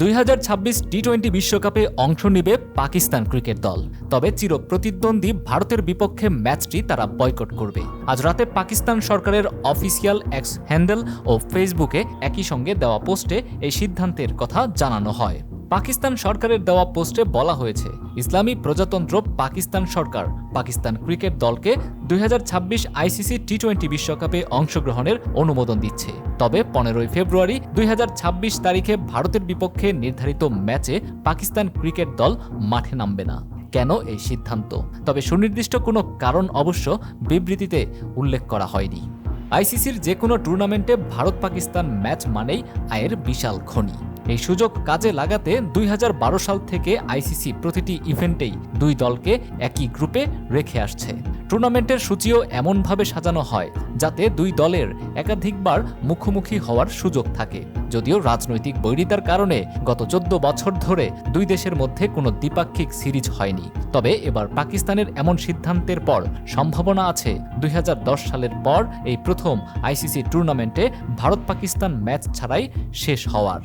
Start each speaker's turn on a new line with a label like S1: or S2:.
S1: দুই T twenty বিশ্বকাপে অংশ নেবে পাকিস্তান ক্রিকেট দল। তবে চির প্রতিদ্বন্দ্বী ভারতের বিপক্ষে ম্যাচটি তারা বয়কট করবে। আজ রাতে পাকিস্তান সরকারের অফিসিয়াল এক্স হ্যান্ডেল ও ফেসবুকে একই সঙ্গে দেওয়া পোস্টে এই সিদ্ধান্তের কথা জানানো হয়। পাকিস্তান সরকারের দেওয়া পোস্টে বলা হয়েছে, ইসলামী প্রজাতন্ত্র পাকিস্তান সরকার, পাকিস্তান ক্রিকেট দলকে দুই হাজার ছাব্বিশ আইসিসি টি টোয়েন্টি বিশ্বকাপে অংশগ্রহণের অনুমোদন দিচ্ছে। তবে পনেরোই ফেব্রুয়ারি দুই হাজার ছাব্বিশ তারিখে ভারতের বিপক্ষে নির্ধারিত ম্যাচে পাকিস্তান ক্রিকেট দল মাঠে নামবে না। কেন এই সিদ্ধান্ত? তবে সুনির্দিষ্ট কোনো কারণ অবশ্য বিবৃতিতে উল্লেখ করা হয়নি। আইসিসির যে কোনো টুর্নামেন্টে ভারত পাকিস্তান ম্যাচ মানেই আয়ের বিশাল খনি। এই সুযোগ কাজে লাগাতে দুই হাজার বারো সাল থেকে আইসিসি প্রতিটি ইভেন্টেই দুই দলকে একই গ্রুপে রেখে আসছে। টুর্নামেন্টের সূচিও এমনভাবে সাজানো হয় যাতে দুই দলের একাধিকবার মুখোমুখি হওয়ার সুযোগ থাকে। যদিও রাজনৈতিক বৈরিতার কারণে গত চোদ্দ বছর ধরে দুই দেশের মধ্যে কোনো দ্বিপাক্ষিক সিরিজ হয়নি। তবে এবার পাকিস্তানের এমন সিদ্ধান্তের পর সম্ভাবনা আছে। দুই হাজার দশ সালের পর এই প্রথম আইসিসি টুর্নামেন্টে ভারত পাকিস্তান ম্যাচ ছাড়াই শেষ হওয়ার।